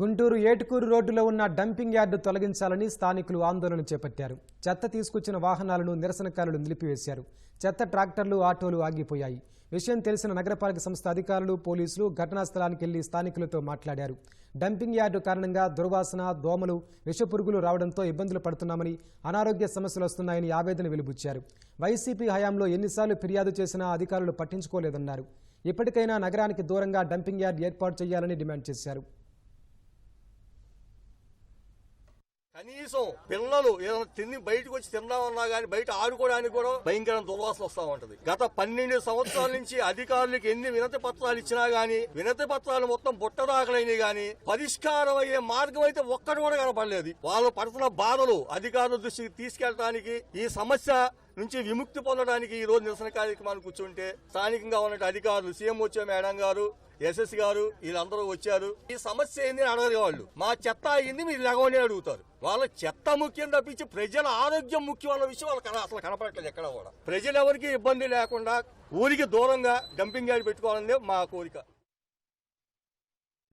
గుంటూరు ఏటుకూరు రోడ్డులో ఉన్న dumping yard తొలగించాలని స్థానికులు ఆందోళన చేపట్టారు. చెత్త తీసుకొచ్చిన వాహనాలను నిరసనకారులు నిలిపివేశారు. చెత్త ట్రాక్టర్లు ఆటోలు ఆగిపోయాయి. విషయం తెలిసిన నగరపాలక సంస్థ అధికారులు పోలీసులు ఘటనా స్థలానికి వెళ్ళి స్థానికులతో మాట్లాడారు. డంపింగ్ యార్డు కారణంగా దుర్వాసన దోమలు విషపురుగులు రావడంతో ఇబ్బందులు పడుతున్నామని అనారోగ్య సమస్యలు వస్తున్నాయని ఆవేదన వెలుబుచ్చారు. వైసీపీ హయాంలో ఎన్నిసార్లు ఫిర్యాదు చేసినా అధికారులు పట్టించుకోలేదన్నారు. ఇప్పటికైనా నగరానికి దూరంగా డంపింగ్ యార్డ్ ఏర్పాటు చేయాలని డిమాండ్ చేశారు. కనీసం పిల్లలు ఏదైనా తిని బయటకు వచ్చి తిందామన్నా గానీ బయట ఆడుకోవడానికి కూడా భయంకర దుర్వాసన వస్తా ఉంటది. గత పన్నెండు సంవత్సరాల నుంచి అధికారులకు ఎన్ని వినతి పత్రాలు ఇచ్చినా గానీ వినతి పత్రాలు మొత్తం బుట్టదాఖలైనవి గానీ పరిష్కారం అయ్యే మార్గం అయితే ఒక్కటి కూడా కనపడలేదు. వాళ్ళు పడుతున్న బాధలు అధికారుల దృష్టికి తీసుకెళ్ళడానికి ఈ సమస్య నుంచి విముక్తి పొందడానికి ఈ రోజు నిరసన కార్యక్రమాన్ని కూర్చుంటే స్థానికంగా ఉన్న అధికారులు సీఎం వచ్చే మేడం గారు ఎస్ఎస్ గారు వీళ్ళందరూ వచ్చారు. ఈ సమస్య ఏంది అని అడగరు వాళ్ళు. మా చెత్త అయింది మీరు లెగవని అడుగుతారు. వాళ్ళ చెత్త ముఖ్యం తప్పించి ప్రజల ఆరోగ్యం ముఖ్యం విషయం వాళ్ళకి అసలు కనపడట్లేదు ఎక్కడ కూడా. ప్రజలు ఎవరికి ఇబ్బంది లేకుండా ఊరికి దూరంగా డంపింగ్ యార్డ్ పెట్టుకోవాలనే మా కోరిక.